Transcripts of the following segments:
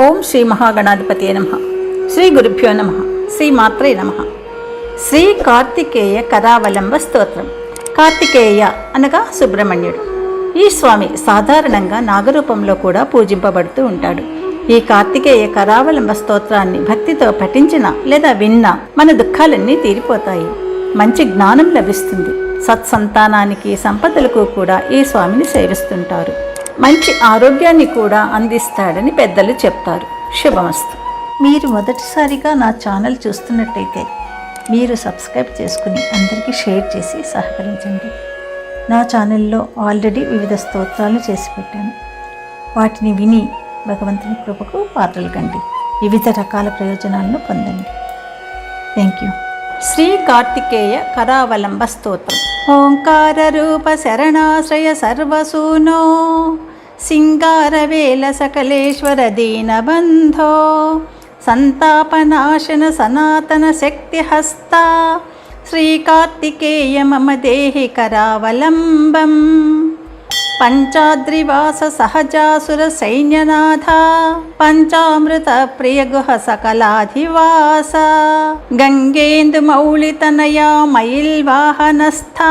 ఓం శ్రీ మహాగణాధిపతి నమ. శ్రీ గురుభ్యో నమ. శ్రీ మాత్రే నమ. శ్రీ కార్తికేయ కరావలంబ స్తోత్రం. కార్తికేయ అనగా సుబ్రహ్మణ్యుడు. ఈ స్వామి సాధారణంగా నాగరూపంలో కూడా పూజింపబడుతూ ఉంటాడు. ఈ కార్తికేయ కరావలంబ స్తోత్రాన్ని భక్తితో పఠించిన లేదా విన్నా మన దుఃఖాలన్నీ తీరిపోతాయి. మంచి జ్ఞానం లభిస్తుంది. సత్సంతానానికి సంపదలకు కూడా ఈ స్వామిని సేవిస్తుంటారు. మంచి ఆరోగ్యాన్ని కూడా అందిస్తాడని పెద్దలు చెప్తారు. శుభమస్తు. మీరు మొదటిసారిగా నా ఛానల్ చూస్తున్నట్టయితే మీరు సబ్స్క్రైబ్ చేసుకుని అందరికీ షేర్ చేసి సహకరించండి. నా ఛానల్లో ఆల్రెడీ వివిధ స్తోత్రాలు చేసి పెట్టాను. వాటిని విని భగవంతుని కృపకు పాత్రలు కండి. వివిధ రకాల ప్రయోజనాలను పొందండి. Thank you. శ్రీ కార్తికేయ కరావలంబ స్తోత్రం. ఓంకార రూప శరణాశ్రయ సర్వసూనో సింగారవేల సకలేశ్వర దీనబంధో సంతాపనాశన సనాతన శక్తిహస్త శ్రీకార్తికేయ మమ దేహి కరావలంబం पञ्चाद्रिवाससहजासुरसैन्यनाथा पञ्चामृतप्रियगुह सकलाधिवास गङ्गेन्दुमौलितनया मयिल्वाहनस्था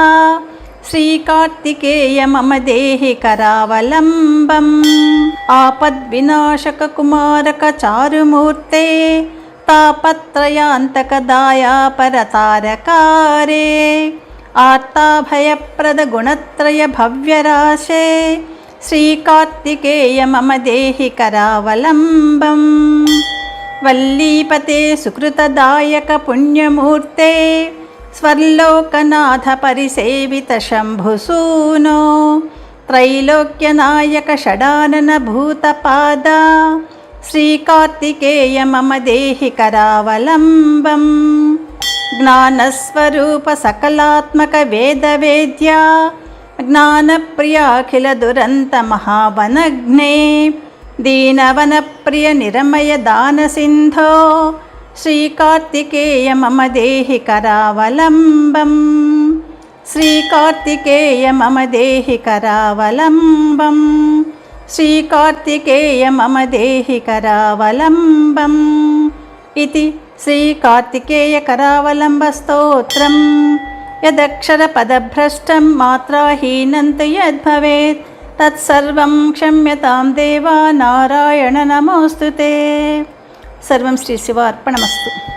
श्रीकार्तिकेय मम देहि करावलम्बम् आपद्विनाशककुमारकचारुमूर्ते तापत्रयान्तकदायापरतारकारे దేహి కరావలంబం ఆపద్వినాశక కుమారక చారుమూర్తే తాపత్రయాంతక దాయాపరతారకారే ఆర్తాభయప్రద గుణత్రయ భవ్యరాశే శ్రీకార్తికేయ మమ దేహి కరావలంబం వల్లీపతే సుకృతదాయక పుణ్యమూర్తే స్వర్లోకనాథ పరిసేవిత శంభుసూనో త్రైలోక్యనాయక షడానన భూతపాద శ్రీకార్తికేయ మమ దేహి కరావలంబం జ్ఞానస్వరూప సకలాత్మక వేదవేద్య జ్ఞానప్రియాఖిల దురంత మహావనగ్నే దీనవనప్రియ నిరమయ దాన సింధో శ్రీకార్తికేయ మమ దేహి కరావలంబం శ్రీకార్తికేయ మమ దేహి కరావలంబం శ్రీకార్తికేయ మమ దేహి కరావలంబం. ఇది శ్రీకార్తికేయకరావలంబస్తోత్రం యదక్షరపదభ్రష్టం మాత్రాహీనం తు యద్భవేత్ తత్సర్వం క్షమ్యతాం దేవా నారాయణ నమోస్తు సర్వం శ్రీ శివ అర్పణమస్తు